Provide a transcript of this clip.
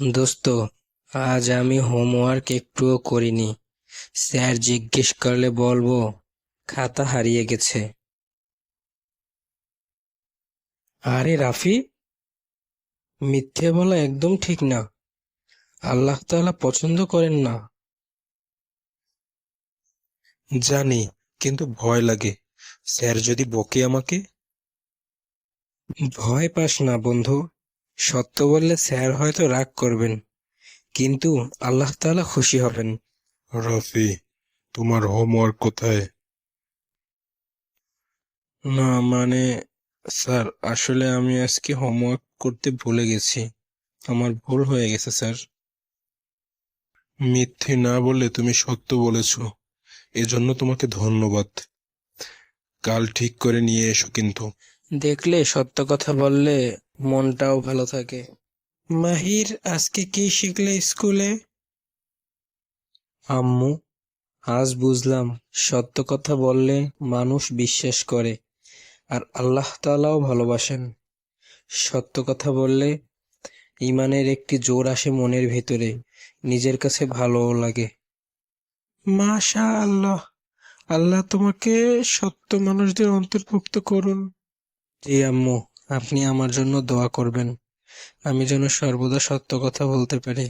দোস্ত আজ আমি হোমওয়ার্ক একটুও করিনি। স্যার জিজ্ঞেস করলে বলব খাতা হারিয়ে গেছে। আরে রাফি মিথ্যে বলা একদম ঠিক না। আল্লাহ তাআলা পছন্দ করেন না। জানি কিন্তু ভয় লাগে। স্যার যদি বকে আমাকে? ভয় পাস না বন্ধু। সত্য বললে স্যার হয়তো রাগ করবেন কিন্তু আল্লাহ তাআলা খুশি হবেন। রাফি তোমার হোমওয়ার্ক কোথায়? না মানে স্যার আসলে আমি আজকে হোমওয়ার্ক করতে ভুলে গেছি। আমার ভুল হয়ে গেছে স্যার। মিথ্যে না বলে তুমি সত্য বলেছ। এজন্য তোমাকে ধন্যবাদ। কাল ঠিক করে নিয়ে এসো কিন্তু। দেখলে, সত্য কথা বললে মনটাও ভালো থাকে। মাহির, আজকে কি শিখলে স্কুলে? আম্মু, আজ বুঝলাম, সত্য কথা বললে মানুষ বিশ্বাস করে, আর আল্লাহ তাআলাও ভালোবাসেন। সত্য কথা বললে ইমানের একটি জোর আসে মনের ভেতরে, নিজের কাছে ভালোও লাগে। মাশা আল্লাহ আল্লাহ তোমাকে সত্য মানুষদের অন্তর্ভুক্ত করুন। জি আম্মু আপনি আমার জন্য দোয়া করবেন। আমি যেন সর্বদা সত্য কথা বলতে পারি।